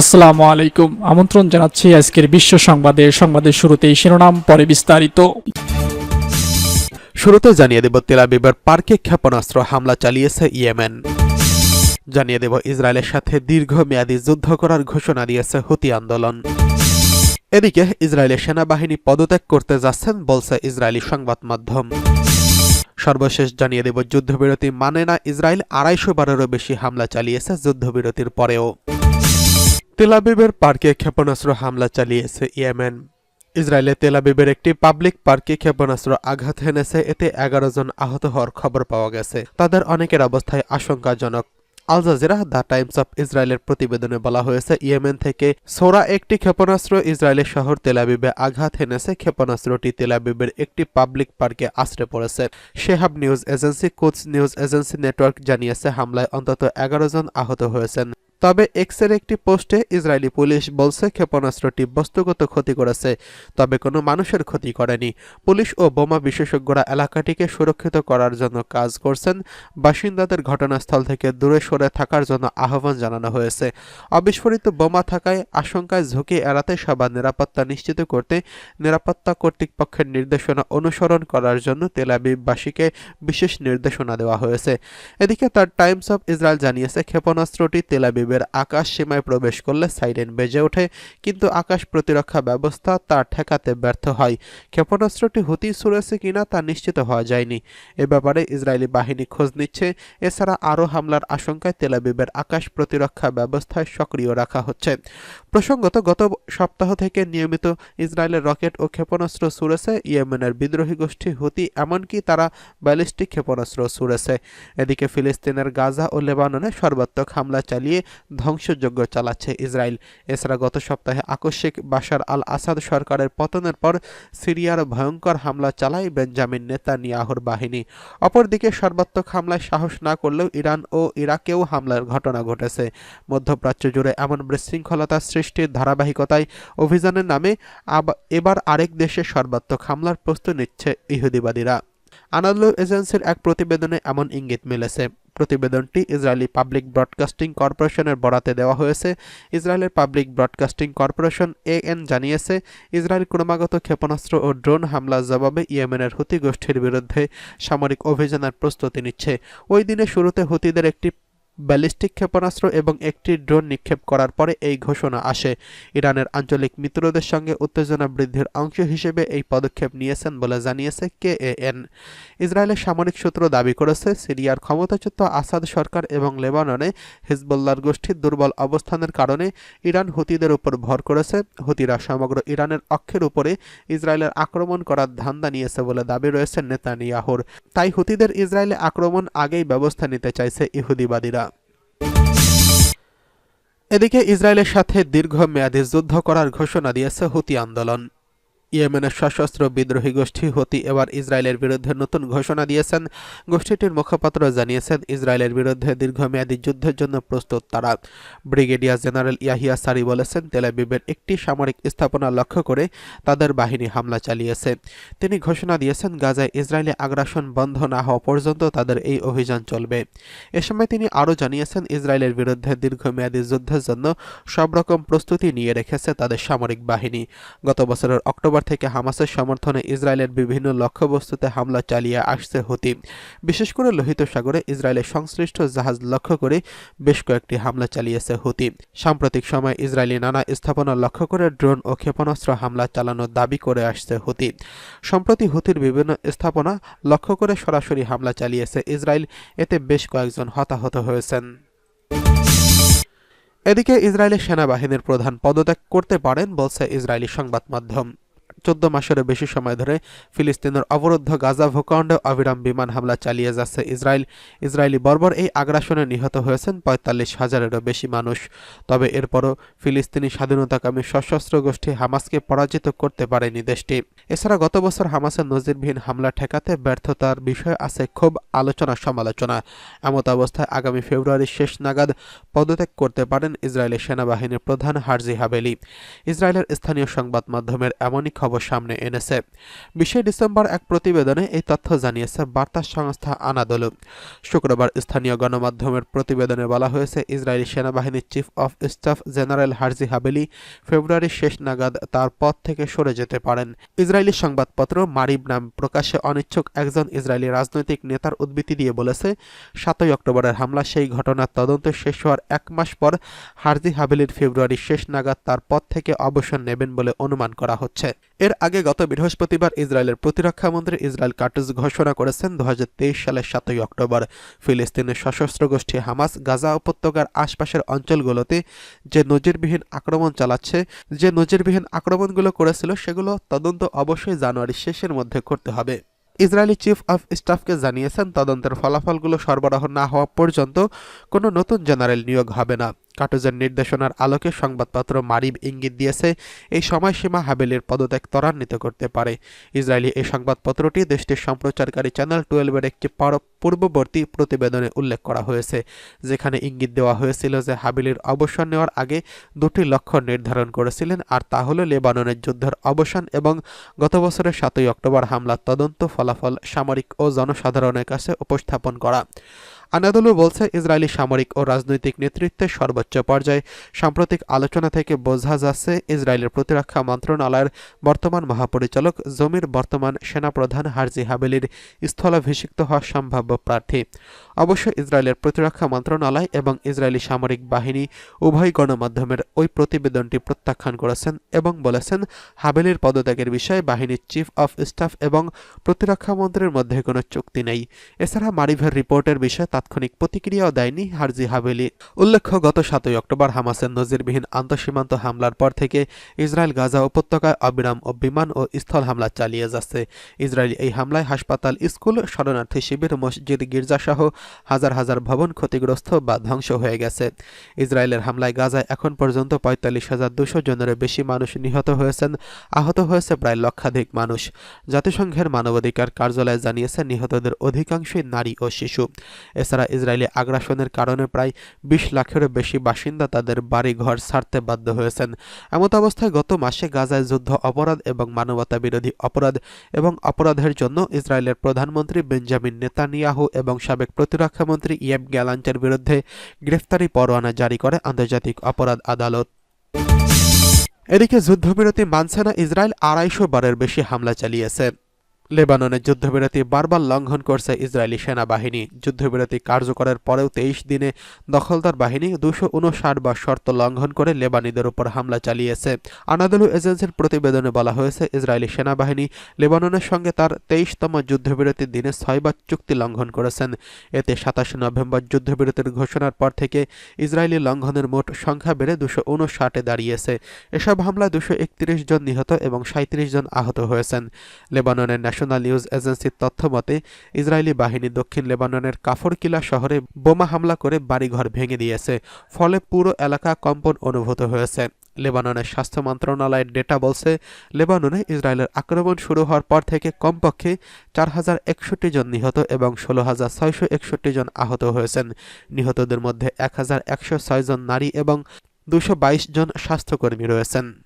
আসসালামু আলাইকুম। আমন্ত্রণ জানাচ্ছি আজকের বিশ্ব সংবাদে। সংবাদের শুরুতেই শিরোনাম, পরে বিস্তারিত। শুরুতে জানিয়ে দেব তেলাবিবের পার্কে ক্ষেপণাস্ত্র হামলা চালিয়েছে ইয়েমেন। জানিয়ে দেব, ইসরায়েলের সাথে দীর্ঘমেয়াদী যুদ্ধ করার ঘোষণা দিয়েছে হুতি আন্দোলন। এদিকে ইসরায়েলের সেনাবাহিনী পদত্যাগ করতে যাচ্ছেন বলছে ইসরায়েলি সংবাদ মাধ্যম। সর্বশেষ জানিয়ে দেব, যুদ্ধবিরতি মানে না, ইসরায়েল আড়াইশো বারেরও বেশি হামলা চালিয়েছে যুদ্ধবিরতির পরেও। তেলাবিবের পার্কে ক্ষেপণাস্ত্র হামলা চালিয়েছে ইয়েমেন। ইসরায়েলে তেলাবিবের একটি পাবলিক পার্কে ক্ষেপণাস্ত্র আঘাত হেনেছে, এতে এগারো জন আহত হওয়ার খবর পাওয়া গেছে। তাদের অনেকের অবস্থায় আশঙ্কাজনক। Al Jazeera, the Times of ইসরায়েলের প্রতিবেদনে বলা হয়েছে, ইয়েমেন থেকে সোরা একটি ক্ষেপণাস্ত্র ইসরায়েলের শহর তেলাবিবে আঘাত হেনেছে। ক্ষেপণাস্ত্রটি তেলাবিবের একটি পাবলিক পার্কে আশ্রে পড়েছে। শেহাব নিউজ এজেন্সি কোচ নিউজ এজেন্সি নেটওয়ার্ক জানিয়েছে, হামলায় অন্তত এগারো জন আহত হয়েছেন। তবে এক্সের একটি পোস্টে ইসরায়েলি পুলিশ বলছে ক্ষেপণাস্ত্রটি বস্তুগত ক্ষতি করেছে, তবে কোনো মানুষের ক্ষতি করেনি। পুলিশ ও বোমা বিশেষজ্ঞরা এলাকাটিকে সুরক্ষিত করার জন্য কাজ করছেন। বাসিন্দাদের ঘটনাস্থল থেকে দূরে সরে থাকার জন্য আহ্বান জানানো হয়েছে। অবিস্ফোরিত বোমা থাকায় আশঙ্কায় ঝুঁকি এড়াতে সবার নিরাপত্তা নিশ্চিত করতে নিরাপত্তা কর্তৃপক্ষের নির্দেশনা অনুসরণ করার জন্য তেলাবিববাসীকে বিশেষ নির্দেশনা দেওয়া হয়েছে। এদিকে তার টাইমস অফ ইসরায়েল জানিয়েছে, ক্ষেপণাস্ত্রটি তেলাবিবের আকাশ সীমায় প্রবেশ করলে সাইরেন বেজে ওঠে, কিন্তু আকাশ প্রতিরক্ষা ব্যবস্থা তা ঠেকাতে ব্যর্থ হয়। ক্ষেপণাস্ত্রটি হুতি সুরেছে কিনা তা নিশ্চিত হওয়া যায়নি। এ ব্যাপারে ইসরায়েলি বাহিনী খোঁজ নিচ্ছে। এছাড়া আরও হামলার আশঙ্কায় তেলাবিবের আকাশ প্রতিরক্ষা ব্যবস্থায় সক্রিয় রাখা হচ্ছে। প্রসঙ্গত, গত সপ্তাহ থেকে নিয়মিত ইসরায়েলের রকেট ও ক্ষেপণাস্ত্র ছুড়েছে। ইয়েমেনের বিদ্রোহী গোষ্ঠী হুতি, এমনকি তারা ব্যালিস্টিক ক্ষেপণাস্ত্র ছুড়েছে। এদিকে ফিলিস্তিনের গাজা ও লেবাননে সর্বাত্মক হামলা চালিয়ে ধ্বংসযজ্ঞ চালাচ্ছে ইসরায়েল। এছাড়া গত সপ্তাহে আকস্মিক বাশার আল আসাদ সরকারের পতনের পর সিরিয়ার ভয়ঙ্কর হামলা চালায় বেঞ্জামিন নেতা নেতানিয়াহুর বাহিনী। অপরদিকে সর্বাত্মক হামলায় সাহস না করলেও ইরান ও ইরাকেও হামলার ঘটনা ঘটেছে। মধ্যপ্রাচ্য জুড়ে এমন বিশৃঙ্খলতা সৃষ্টির ধারাবাহিকতায় অভিযানের নামে এবার আরেক দেশে সর্বাত্মক হামলার প্রস্তুতি নিচ্ছে ইহুদিবাদীরা। আনাদলু এজেন্সির এক প্রতিবেদনে এমন ইঙ্গিত মিলেছে। প্রতিবেদনটি ইসরায়েলি পাবলিক ব্রডকাস্টিং কর্পোরেশনের বরাতে দেওয়া হয়েছে। ইসরায়েলের পাবলিক ব্রডকাস্টিং কর্পোরেশন এএন জানিয়েছে, ইসরায়েল ক্রমাগত ক্ষেপণাস্ত্র ও ড্রোন হামলার জবাবে ইয়েমেনের হুতি গোষ্ঠীর বিরুদ্ধে সামরিক অভিযানের প্রস্তুতি নিচ্ছে। ওই দিনে শুরুতে হুতিদের একটি ব্যালিস্টিক ক্ষেপণাস্ত্র এবং একটি ড্রোন নিক্ষেপ করার পরে এই ঘোষণা আসে। ইরানের আঞ্চলিক মিত্রদের সঙ্গে উত্তেজনা বৃদ্ধির অংশ হিসেবে এই পদক্ষেপ নিয়েছেন বলে জানিয়েছে কে এন। ইসরায়েলের সামরিক সূত্র দাবি করেছে, সিরিয়ার ক্ষমতাচ্যুত আসাদ সরকার এবং লেবাননে হিজবুল্লাহর গোষ্ঠীর দুর্বল অবস্থানের কারণে ইরান হুতিদের উপর ভর করেছে। হুতিরা সমগ্র ইরানের অক্ষের উপরে ইসরায়েলের আক্রমণ করার ধান্দা নিয়েছে বলে দাবি রয়েছে নেতানিয়াহুর। তাই হুতিদের ইসরায়েলে আক্রমণ আগেই ব্যবস্থা নিতে চাইছে ইহুদিবাদীরা। এদিকে ইসরায়েলের সাথে দীর্ঘমেয়াদী যুদ্ধ করার ঘোষণা দিয়েছে হুতি আন্দোলন। ইয়েমেনের সশস্ত্র বিদ্রোহী গোষ্ঠী হতি এবার ইসরায়েলের বিরুদ্ধে নতুন ঘোষণা দিয়েছেন। গোষ্ঠীটির মুখপাত্র জানিয়েছেন, ইসরায়েলের বিরুদ্ধে দীর্ঘমেয়াদী যুদ্ধের জন্য প্রস্তুত তারা। ব্রিগেডিয়ার জেনারেল ইয়াহিয়া সারি বলেছেন তেলাবিবের একটি সামরিক স্থাপনা লক্ষ্য করে তাদের বাহিনী হামলা চালিয়েছে। তিনি ঘোষণা দিয়েছেন, গাজায় ইসরায়েলে আগ্রাসন বন্ধ না হওয়া পর্যন্ত তাদের এই অভিযান চলবে। এ সময় তিনি আরও জানিয়েছেন, ইসরায়েলের বিরুদ্ধে দীর্ঘমেয়াদী যুদ্ধের জন্য সব রকম প্রস্তুতি নিয়ে রেখেছে তাদের সামরিক বাহিনী। গত বছরের অক্টোবর থেকে হামাসের সমর্থনে ইসরায়েলের বিভিন্ন লক্ষ্যবস্তুতে হামলা চালিয়ে আসছে হুতি। বিশেষ করে লোহিত সাগরে ইসরায়েলের সংশ্লিষ্ট জাহাজ লক্ষ্য করে বেশ কয়েকটি হামলা চালিয়েছে হুতি। সাম্প্রতিক সময়ে ইসরায়েলি নানা স্থাপনা লক্ষ্য করে ড্রোন ও ক্ষেপণাস্ত্র হামলা চালানোর দাবি করে আসছে হুতি। সম্প্রতি হুতির বিভিন্ন স্থাপনা লক্ষ্য করে সরাসরি হামলা চালিয়েছে ইসরায়েল। এতে বেশ কয়েকজন হতাহত হয়েছেন। এদিকে ইসরায়েলের সেনাবাহিনীর প্রধান পদত্যাগ করতে পারেন বলছে ইসরায়েলি সংবাদ মাধ্যম চোদ্দ মাসেরও বেশি সময় ধরে ফিলিস্তিনের অবরুদ্ধ গাজা ভূখণ্ডে অবিরাম বিমান হামলা চালিয়ে যাচ্ছে ইসরায়েল। ইসরায়েলি বর্বর এই আগ্রাসনে নিহত হয়েছেন পঁয়তাল্লিশ হাজারেরও বেশি মানুষ। তবে এরপরও ফিলিস্তিনি স্বাধীনতাকামী সশস্ত্র গোষ্ঠী হামাসকে পরাজিত করতে পারেনি দেশটি। এছাড়া গত বছর হামাসের নজিরবিহীন হামলা ঠেকাতে ব্যর্থতার বিষয় আছে খুব আলোচনা, সমালোচনা। এমত অবস্থায় আগামী ফেব্রুয়ারির শেষ নাগাদ পদত্যাগ করতে পারেন ইসরায়েলের সেনাবাহিনীর প্রধান হারজি হাবেলি। ইসরায়েলের স্থানীয় সংবাদ মাধ্যমের এমনই খবর সামনে এনেছে। বিশে ডিসেম্বর এক প্রতিবেদনে এই তথ্য জানিয়েছে বার্তা সংস্থা আনাদলু। শুক্রবার স্থানীয় গণমাধ্যমের প্রতিবেদনে বলা হয়েছে, ইসরায়েলি সেনাবাহিনীর chief of staff general Herzi Halevi ফেব্রুয়ারির শেষ নাগাদ তার পদ থেকে সরে যেতে পারেন। ইসরায়েলি সংবাদপত্র মারিব নাম প্রকাশে অনিচ্ছুক একজন ইসরায়েলি রাজনৈতিক নেতার উদ্ধৃতি দিয়ে বলেছে, সাতই অক্টোবরের হামলা সেই ঘটনার তদন্ত শেষ হওয়ার এক মাস পর হার্জি হাবেলির ফেব্রুয়ারির শেষ নাগাদ তার পদ থেকে অবসর নেবেন বলে অনুমান করা হচ্ছে। এর আগে গত বৃহস্পতিবার ইসরায়েলের প্রতিরক্ষা মন্ত্রী ইসরায়েল কাটুস ঘোষণা করেছেন দু হাজার তেইশ সালের সাতই অক্টোবর। ফিলিস্তিনের সশস্ত্র গোষ্ঠী হামাস গাজা উপত্যকার আশপাশের অঞ্চলগুলোতে যে নজিরবিহীন আক্রমণ চালাচ্ছে, যে নজিরবিহীন আক্রমণগুলো করেছিল, সেগুলো তদন্ত অবশ্যই জানুয়ারি শেষের মধ্যে করতে হবে। ইসরায়েলি চিফ অফ স্টাফকে জানিয়েছেন, তদন্তের ফলাফলগুলো সরবরাহ না হওয়া পর্যন্ত কোনো নতুন জেনারেল নিয়োগ হবে না। কাটুজের নির্দেশনার আলোকে সংবাদপত্র মারিব ইঙ্গিত দিয়েছে, এই সময়সীমা হাবেলের পদত্যাগ ত্বরান্বিত করতে পারে। ইসরায়েলি এই সংবাদপত্রটি দেশটির সম্প্রচারকারী চ্যানেল টুয়েলভের একটি পর- পূর্ববর্তী প্রতিবেদনে উল্লেখ করা হয়েছে, যেখানে ইঙ্গিত দেওয়া হয়েছিল যে হাবিলের অবসর নেওয়ার আগে দুটি লক্ষ্য নির্ধারণ করেছিলেন, আর তা হল লেবাননের যুদ্ধের অবসান এবং গত বছরের সাতই অক্টোবর হামলার তদন্ত ফলাফল সামরিক ও জনসাধারণের কাছে উপস্থাপন করা। আনাদলু বলছে, ইসরায়েলি সামরিক ও রাজনৈতিক নেতৃত্বের সর্বোচ্চ পর্যায়ে সাম্প্রতিক আলোচনা থেকে বোঝা যাচ্ছে, ইসরায়েলের প্রতিরক্ষা মন্ত্রণালয়ের বর্তমান মহাপরিচালক জমির বর্তমান সেনাপ্রধান হার্জি হাবেলির স্থলাভিষিক্ত হওয়া সম্ভাব্য প্রার্থী। অবশ্য ইসরায়েলের প্রতিরক্ষা মন্ত্রণালয় এবং ইসরায়েলি সামরিক বাহিনী উভয় গণমাধ্যমের ওই প্রতিবেদনটি প্রত্যাখ্যান করেছেন এবং বলেছেন, হাবেলির পদত্যাগের বিষয়ে বাহিনীর চিফ অফ স্টাফ এবং প্রতিরক্ষা মন্ত্রীর মধ্যে কোনো চুক্তি নেই। এছাড়া মারিভের রিপোর্টের বিষয়ে তাৎক্ষণিক প্রতিক্রিয়াও দেয়নি হার্জি হাভেলি উল্লেখ্য, গত সাতই অক্টোবর হামাসের নজিরবিহীন আন্তঃসীমান্ত হামলার পর থেকে ইসরায়েল গাজা উপত্যকায় অবিরাম ও বিমান ও স্থল হামলা চালিয়ে যাচ্ছে। ইসরায়েল এই হামলায় হাসপাতাল, স্কুল, শরণার্থী শিবির, মসজিদ, গির্জাসহ হাজার হাজার ভবন ক্ষতিগ্রস্ত বা ধ্বংস হয়ে গেছে। ইসরায়েলের হামলায় গাজায় এখন পর্যন্ত পঁয়তাল্লিশ হাজার দুশো জনের বেশি মানুষ নিহত হয়েছেন, আহত হয়েছে প্রায় লক্ষাধিক মানুষ। জাতিসংঘের মানবাধিকার কার্যালয় জানিয়েছে, নিহতদের অধিকাংশই নারী ও শিশু। এছাড়া ইসরায়েলি আগ্রাসনের কারণে প্রায় বিশ লাখেরও বেশি বাসিন্দা তাদের বাড়ি ঘর ছাড়তে বাধ্য হয়েছেন। এমত অবস্থায় গত মাসে গাজায় যুদ্ধ অপরাধ এবং মানবতা বিরোধী অপরাধ এবং অপরাধের জন্য ইসরায়েলের প্রধানমন্ত্রী বেঞ্জামিন নেতানিয়াহু এবং সাবেক প্রতিরক্ষামন্ত্রী ইয়েব গ্যালান্টের বিরুদ্ধে গ্রেফতারি পরোয়ানা জারি করে আন্তর্জাতিক অপরাধ আদালত। এদিকে যুদ্ধবিরতি মানছে না ইসরায়েল আড়াইশো বারের বেশি হামলা চালিয়েছে। লেবাননের যুদ্ধবিরতি বারবার লঙ্ঘন করছে ইসরায়েলি সেনাবাহিনী। যুদ্ধবিরতি কার্যকরের পরেও তেইশ দিনে দখলদার বাহিনী দুশো উনষাট বার শর্ত লঙ্ঘন করে লেবানিদের উপর হামলা চালিয়েছে। আনাদলু এজেন্সির প্রতিবেদনে বলা হয়েছে, ইসরায়েলি সেনাবাহিনী লেবাননের সঙ্গে তার তেইশতম যুদ্ধবিরতির দিনে ছয়বার চুক্তি লঙ্ঘন করেছেন। এতে সাতাশে নভেম্বর যুদ্ধবিরতির ঘোষণার পর থেকে ইসরায়েলি লঙ্ঘনের মোট সংখ্যা বেড়ে দুশো উনষাটে দাঁড়িয়েছে। এসব হামলায় দুশো একত্রিশ জন নিহত এবং সাঁত্রিশ জন আহত হয়েছেন। লেবাননের ন্যাশনাল নিউজ এজেন্সির তথ্য মতে, ইসরায়েলি বাহিনী দক্ষিণ লেবাননের কাফরকিলা শহরে বোমা হামলা করে বাড়িঘর ভেঙে দিয়েছে। ফলে পুরো এলাকা কম্পন অনুভূত হয়েছে। লেবাননের স্বাস্থ্য মন্ত্রণালয়ের ডেটা বলছে, লেবাননে ইসরায়েলের আক্রমণ শুরু হওয়ার পর থেকে কমপক্ষে চার হাজার একষট্টি জন নিহত এবং ষোলো হাজার ছয়শো একষট্টি জন আহত হয়েছেন। নিহতদের মধ্যে এক হাজার একশো ছয় জন নারী এবং দুশো বাইশ জন স্বাস্থ্যকর্মী রয়েছেন।